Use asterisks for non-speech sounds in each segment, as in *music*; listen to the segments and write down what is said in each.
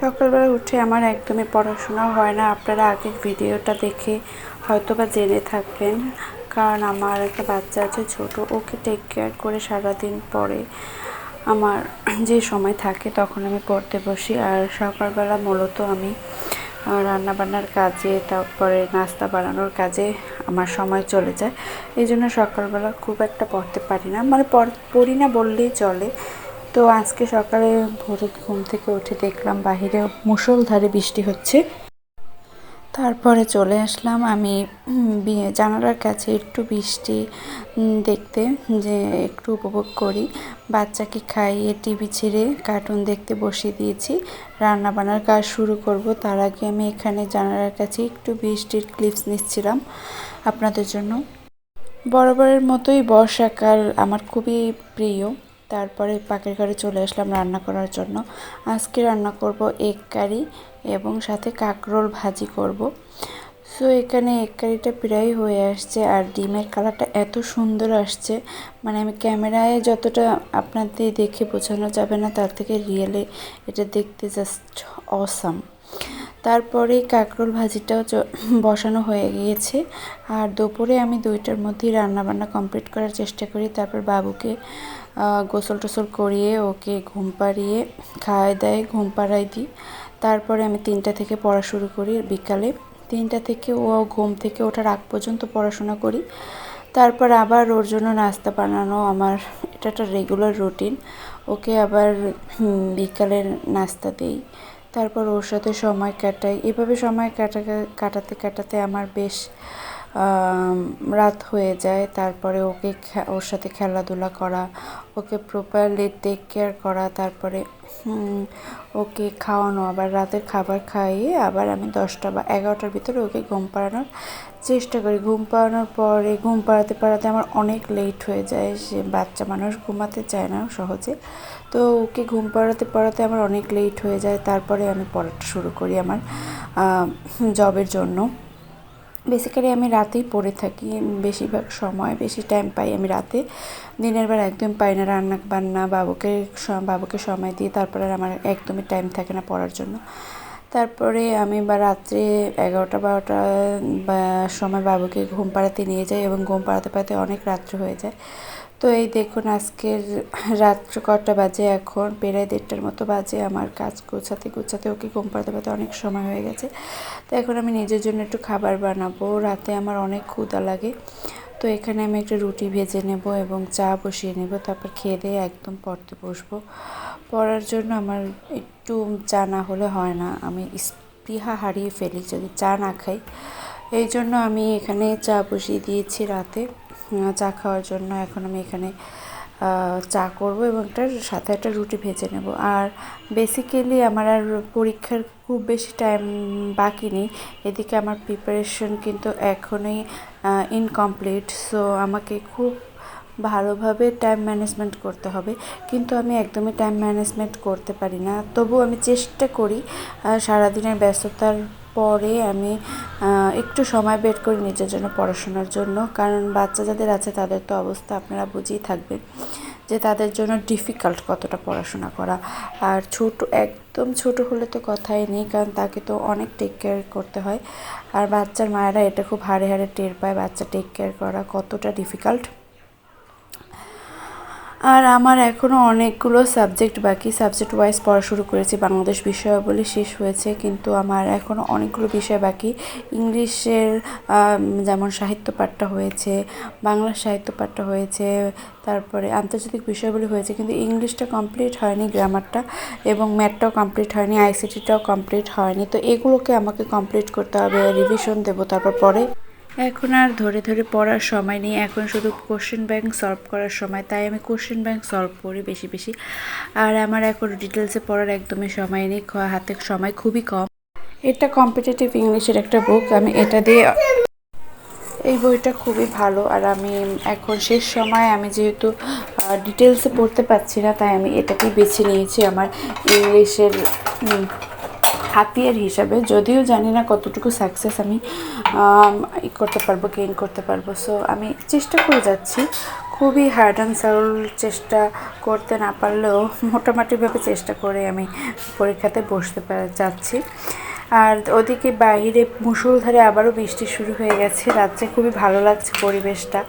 সকালবেলা উঠে আমার একদমই পড়াশোনা হয় না। আপনারা আগের ভিডিওটা দেখে হয়তো বা জেনে থাকবেন। কারণ আমার একটা বাচ্চা আছে ছোট, ওকে টেক কেয়ার করে সারাদিন পরে আমার যে সময় থাকে তখন আমি পড়তে বসি। আর সকালবেলা মূলত আমি রান্না বান্নার কাজে, তারপরে নাস্তা বানানোর কাজে আমার সময় চলে যায়। এই জন্য সকালবেলা খুব একটা পড়তে পারি না। মানে পড়ি না বললেই চলে। তো আজকে সকালে ভোরে ঘুম থেকে উঠে দেখলাম বাহিরে মুষলধারে বৃষ্টি হচ্ছে। তারপরে চলে আসলাম আমি জানালার কাছে একটু বৃষ্টি দেখতে, যে একটু উপভোগ করি। বাচ্চাকে খাইয়ে টিভি ছেড়ে কার্টুন দেখতে বসিয়ে দিয়েছি। রান্না বান্নার কাজ শুরু করব। তার আগে আমি এখানে জানালার কাছে একটু বৃষ্টির ক্লিপস নিচ্ছিলাম আপনাদের জন্য। বরাবরের মতোই বর্ষাকাল আমার খুবই প্রিয়। তারপরে পাখির ঘরে চলে আসলাম রান্না করার জন্য। আজকে রান্না করব এগ কারি এবং সাথে কাঁকরোল ভাজি করব। সো, এখানে এগ কারিটা প্রায় হয়ে আসছে আর ডিমের কালারটা এত সুন্দর আসছে। মানে আমি ক্যামেরায় যতটা আপনাদের দেখে বোঝানো যাবে না, তার থেকে রিয়েলে এটা দেখতে জাস্ট অসাম তারপরে কাঁকরোল ভাজিটাও বসানো হয়ে গিয়েছে। আর দুপুরে আমি দুইটার মধ্যেই রান্নাবান্না কমপ্লিট করার চেষ্টা করি। তারপর বাবুকে গোসল টোসল করিয়ে ওকে ঘুম পাড়িয়ে খাওয়াই দেয়, ঘুম পাড়াই দিই। তারপরে আমি তিনটা থেকে পড়া শুরু করি বিকালে। তিনটা থেকে ও ঘুম থেকে ওঠার আগ পর্যন্ত পড়াশোনা করি। তারপর আবার ওর জন্য নাস্তা বানানো আমার, এটা একটা রেগুলার রুটিন ওকে আবার বিকালের নাস্তা দিই। তারপর ওর সাথে সময় কাটাই। এভাবে সময় কাটা কাটাতে কাটাতে আমার বেশ রাত হয়ে যায়, তারপরে ওকে ওর সাথে খেলাধুলা করা, ওকে প্রপারলি টেক কেয়ার করা, তারপরে ওকে খাওয়ানো, আবার রাতের খাবার খাইয়ে আবার আমি দশটা বা এগারোটার ভিতরে ওকে ঘুম পাড়ানোর চেষ্টা করি। ঘুম পাড়ানোর পরে, ঘুম পাড়াতে পাড়াতে আমার অনেক লেট হয়ে যায়, সে বাচ্চা মানুষ ঘুমাতে চায় না সহজে। তো ওকে ঘুম পাড়াতে পাড়াতে আমার অনেক লেট হয়ে যায়, তারপরে আমি পড়াটা শুরু করি আমার জবের জন্য। বেসিক্যালি আমি রাতেই পড়ে থাকি বেশিরভাগ সময়, বেশি টাইম পাই আমি রাতে। দিনের বেলা একদম পাই না রান্না বান্না, বাবুকে বাবুকে সময় দিয়ে তারপরে আমার একদমই টাইম থাকে না পড়ার জন্য। তারপরে আমি বা রাত্রে এগারোটা, বারোটা সময় বাবুকে ঘুম পাড়াতে নিয়ে যাই এবং ঘুম পাড়াতে পাড়াতে অনেক রাত্র হয়ে যায়। তো এই দেখুন, আজকের রাত্র কটা বাজে এখন? প্রায় দেড়টার মতো বাজে আমার কাজ গোছাতে গোছাতে, ওকে ঘুম পাড়াতে পারতে অনেক সময় হয়ে গেছে। তো এখন আমি নিজের জন্য একটু খাবার বানাবো। রাতে আমার অনেক ক্ষুদা লাগে। তো এখানে আমি একটা রুটি ভেজে নেব এবং চা বসিয়ে নেব। তারপর খেয়ে দিয়ে একদম পড়তে বসবো। পড়ার জন্য আমার একটু চা না হলে হয় না। আমি স্পৃহা হারিয়ে ফেলি যদি চা না খাই। এই জন্য আমি এখানে চা বসিয়ে দিয়েছি রাতে। চা খাওয়ার জন্য এখন আমি এখানে চা করব এবং একটা সাথে একটা রুটি ভেজে নেব। আর বেসিক্যালি আমার আর পরীক্ষার খুব বেশি টাইম বাকি নেই। এদিকে আমার প্রিপারেশন কিন্তু এখনই ইনকমপ্লিট সো আমাকে খুব ভালোভাবে টাইম ম্যানেজমেন্ট করতে হবে। কিন্তু আমি একদমই টাইম ম্যানেজমেন্ট করতে পারি না। তবু আমি চেষ্টা করি সারাদিনের ব্যস্ততার পরে আমি একটু সময় বের করি নিজের জন্য পড়াশোনার জন্য। কারণ বাচ্চা যাদের আছে তাদের তো অবস্থা আপনারা বুঝেই থাকবেন যে তাদের জন্য ডিফিকাল্ট কতটা পড়াশোনা করা। আর ছোট, একদম ছোট হলে তো কথাই নেই, কারণ তাকে তো অনেক টেক কেয়ার করতে হয়। আর বাচ্চার মায়েরা এটা খুব হাড়ে হাড়ে টের পায়, বাচ্চা টেক কেয়ার করা কতটা ডিফিকাল্ট আর আমার এখনও অনেকগুলো সাবজেক্ট বাকি। সাবজেক্ট ওয়াইজ পড়া শুরু করেছি, বাংলাদেশ বিষয়াবলী শেষ হয়েছে, কিন্তু আমার এখনও অনেকগুলো বিষয় বাকি। ইংলিশের যেমন সাহিত্য পাঠটা হয়েছে, বাংলা সাহিত্য পাঠটা হয়েছে, তারপরে আন্তর্জাতিক বিষয়গুলি হয়েছে, কিন্তু ইংলিশটা কমপ্লিট হয়নি গ্রামারটা এবং ম্যাথটাও কমপ্লিট হয়নি আইসিটিটাও কমপ্লিট হয়নি। তো এগুলোকে আমাকে কমপ্লিট করতে হবে রিভিশন দেবো, তারপর পরে এখন আর ধরে ধরে পড়ার সময় নেই। এখন শুধু কোশ্চেন ব্যাংক সলভ করার সময়। তাই আমি কোশ্চেন ব্যাংক সলভ করি বেশি বেশি। আর আমার এখন ডিটেলসে পড়ার একদমই সময় নেই। হাতে সময় খুবই কম। এটা কম্পিটিটিভ ইংলিশের একটা বুক আমি এটা দিয়ে এই বইটা খুবই ভালো। আর আমি এখন শেষ সময়। আমি যেহেতু ডিটেলসে পড়তে পারছি না, তাই আমি এটাকেই বেছে নিয়েছি আমার ইংলিশের হাতিয়ার হিসাবে, যদিও জানি না কতটুকু সাকসেস আমি ই করতে পারব গেইন করতে পারব। সো আমি চেষ্টা করে যাচ্ছি। খুবই হার্ড অ্যান্ড সাউল চেষ্টা করতে না পারলেও মোটামুটিভাবে চেষ্টা করে আমি পরীক্ষাতে বসতে যাচ্ছি। আর ওদিকে বাইরে মুষলধারে আবারও বৃষ্টি শুরু হয়ে গেছে। রাত্রে খুবই ভালো লাগছে পরিবেশটা।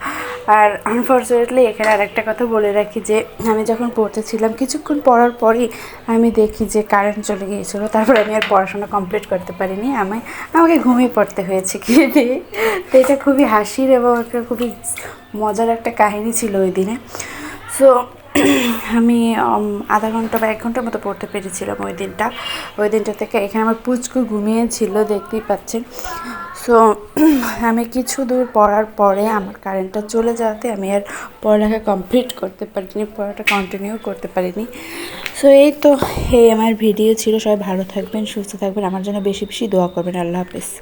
আর আনফর্চুনেটলি এখানে আরেকটা কথা বলে রাখি যে, আমি যখন পড়তেছিলাম, কিছুক্ষণ পড়ার পরই আমি দেখি যে কারেন্ট চলে গিয়েছিল। তারপর আমি আর পড়াশোনা কমপ্লিট করতে পারিনি। আমি, আমাকে ঘুমিয়ে পড়তে হয়েছে কি নিয়ে তো এটা খুবই হাসির এবং একটা খুবই মজার একটা কাহিনী ছিল ওই দিনে। সো আমি আধা ঘণ্টা বা এক ঘণ্টার মতো পড়তে পেরেছিলাম ওই দিনটা। ওই দিনটা থেকে এখানে আমার পুচকু ঘুমিয়েছিল, দেখতেই পাচ্ছেন। সো *clears throat* আমি কিছু দূর পড়ার পরে আমার কারেন্টটা চলে যাওয়াতে আমি আর পড়ালেখা কমপ্লিট করতে পারিনি, পড়াটা কন্টিনিউ করতে পারিনি। সো এই তো, এই আমার ভিডিও ছিল। সবাই ভালো থাকবেন, সুস্থ থাকবেন। আমার জন্য বেশি বেশি দোয়া করবেন। আল্লাহ হাফেজ।